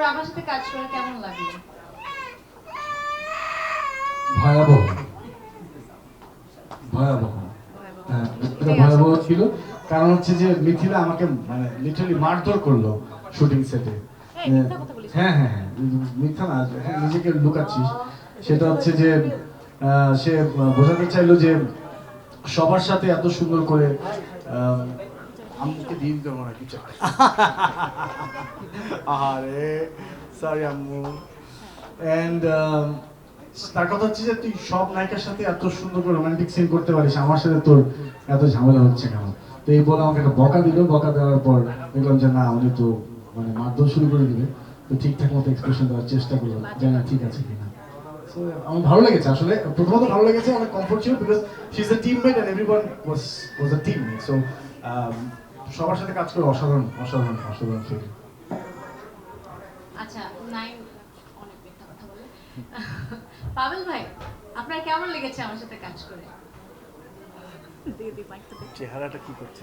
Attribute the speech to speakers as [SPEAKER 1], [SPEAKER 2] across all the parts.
[SPEAKER 1] ওর আমার সাথে কাজ করে কেমন লাগল?
[SPEAKER 2] ভয়াবহ। ভয়াবহ। হ্যাঁ এটা ভয়াবহ ছিল। কারণ হচ্ছে যে মিথিলা আমাকে মানে লিটারালি মারধর করল শুটিং সেটে। হ্যাঁ হ্যাঁ হ্যাঁ, মিথ্যা না নিজেকে লুকাচ্ছিস। সেটা হচ্ছে যে আহ, সে বোঝাতে চাইলো যে সবার সাথে এত সুন্দর করে আহ, আম্মুকে দিন দেবো না কিছু। আরে সরি আম্মু। অ্যান্ড তার কথা হচ্ছে যে তুই সব নায়িকার সাথে এত সুন্দর করে রোমান্টিক সিন করতে পারিস আমার সাথে তোর এত ঝামেলা হচ্ছে কেন? তো এই বলে আমাকে একটা বকা দিল বকা দেওয়ার পর দেখলাম যে না উনি তো মানে মারধর শুরু করে দিবে। তো ঠিকঠাক মতো এক্সপ্রেশন দেওয়ার চেষ্টা করলাম যে না ঠিক আছে কিনা। আমার ভালো লেগেছে আসলে প্রথমত ভালো লেগেছে অনেক কমফোর্ট ছিল because she is a teammate and everyone was was a team so um, সবার সাথে কাজ করে অসাধারণ অসাধারণ অসাধারণ ফিল
[SPEAKER 1] আচ্ছা নাইন অনেক কথা বলে পাবেল ভাই আপনার কেমন লেগেছে আমার সাথে কাজ করে?
[SPEAKER 2] চেহারাটা কি করছে?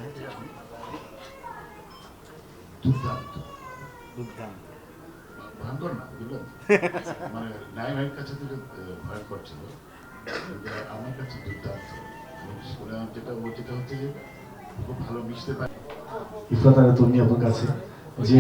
[SPEAKER 3] দুর্দান্ত।
[SPEAKER 2] দুর্দান্ত।
[SPEAKER 3] ভয়ঙ্কর না বুঝলেন মানে নাই ভাইয়ের কাছে থেকে আহ, ভয়ঙ্কর ছিল আমার কাছে দুর্দান্ত। যেটা ও যেটা হচ্ছে যে খুব ভালো মিশতে পারে।
[SPEAKER 2] ইফরাত আর তন্নি আপুর কাছে যে